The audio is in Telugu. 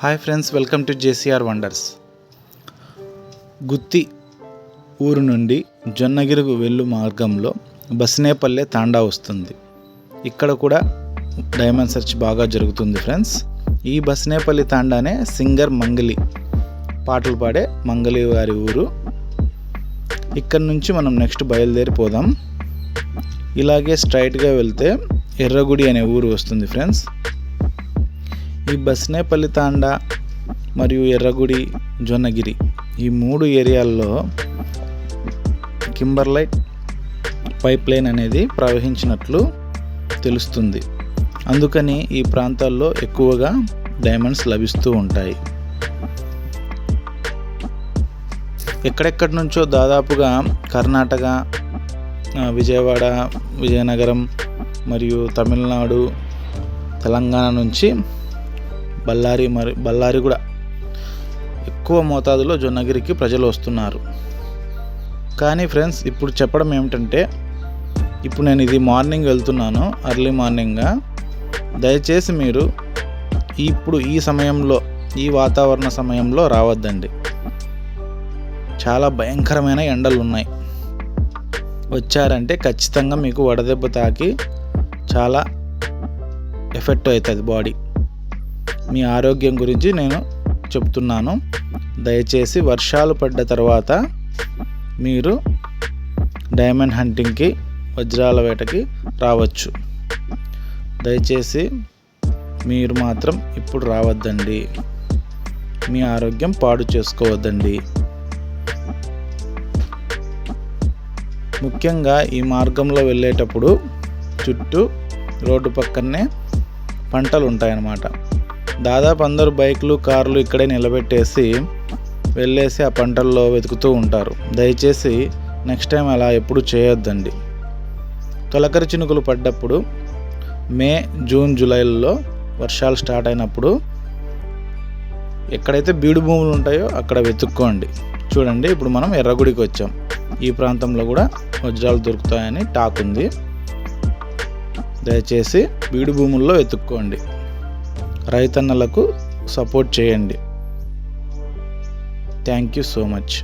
Hi friends welcome to JCR wonders. Gutti ఊరు నుండి జొన్నగిరికి వెళ్ళు మార్గంలో బస్నేపల్లె తాండా వస్తుంది. ఇక్కడ కూడా డైమండ్ సెర్చ్ బాగా జరుగుతుంది ఫ్రెండ్స్. ఈ బస్నేపల్లి తాండానే సింగర్ మంగలి పాటలు పాడే మంగలి వారి ఊరు. ఇక్కడ నుంచి మనం నెక్స్ట్ బయలుదేరిపోదాం ఇలాగే స్ట్రైట్గా వెళ్తే ఎర్రగుడి అనే ఊరు వస్తుంది ఫ్రెండ్స్. ఈ బస్నేపల్లి తాండా మరియు ఎర్రగుడి జొన్నగిరి ఈ మూడు ఏరియాల్లో కింబర్లైట్ పైప్ లైన్ అనేది ప్రవహించినట్లు తెలుస్తుంది. అందుకని ఈ ప్రాంతాల్లో ఎక్కువగా డైమండ్స్ లభిస్తూ ఉంటాయి. ఎక్కడెక్కడి నుంచో దాదాపుగా కర్ణాటక విజయవాడ విజయనగరం మరియు తమిళనాడు తెలంగాణ నుంచి బళ్ళారి మరి బళ్ళారి కూడా. ఎక్కువ మోతాదులో జొన్నగిరికి ప్రజలు వస్తున్నారు. కానీ ఫ్రెండ్స్ ఇప్పుడు చెప్పడం ఏమిటంటే ఇప్పుడు నేను ఇది మార్నింగ్ వెళ్తున్నాను అర్లీ మార్నింగ్గా దయచేసి మీరు ఇప్పుడు ఈ సమయంలో ఈ వాతావరణ సమయంలో రావద్దండి. చాలా భయంకరమైన ఎండలు ఉన్నాయి వచ్చారంటే ఖచ్చితంగా మీకు వడదెబ్బ తాకి చాలా ఎఫెక్ట్ అవుతుంది బాడీ. మీ ఆరోగ్యం గురించి నేను చెప్తున్నాను. దయచేసి వర్షాలు పడ్డ తర్వాత మీరు డైమండ్ హంటింగ్కి వజ్రాల వేటకి రావచ్చు. దయచేసి మీరు మాత్రం ఇప్పుడు రావద్దండి. మీ ఆరోగ్యం పాడు చేసుకోవద్దండి. ముఖ్యంగా ఈ మార్గంలో వెళ్ళేటప్పుడు చుట్టూ రోడ్డు పక్కనే పంటలు ఉంటాయన్నమాట. దాదాపు అందరూ బైకులు కార్లు ఇక్కడే నిలబెట్టేసి వెళ్ళేసి ఆ పంటల్లో వెతుకుతూ ఉంటారు. దయచేసి నెక్స్ట్ టైం అలా ఎప్పుడు చేయొద్దండి. తొలకరి చినుకులు పడ్డప్పుడు మే జూన్ జూలైలలో వర్షాలు స్టార్ట్ అయినప్పుడు ఎక్కడైతే బీడు భూములు ఉంటాయో అక్కడ వెతుక్కోండి. చూడండి ఇప్పుడు మనం ఎర్రగుడికి వచ్చాం. ఈ ప్రాంతంలో కూడా వజ్రాలు దొరుకుతాయని టాక్ ఉంది. దయచేసి బీడు భూముల్లో వెతుక్కోండి. రైతన్నలకు సపోర్ట్ చేయండి. Thank you so much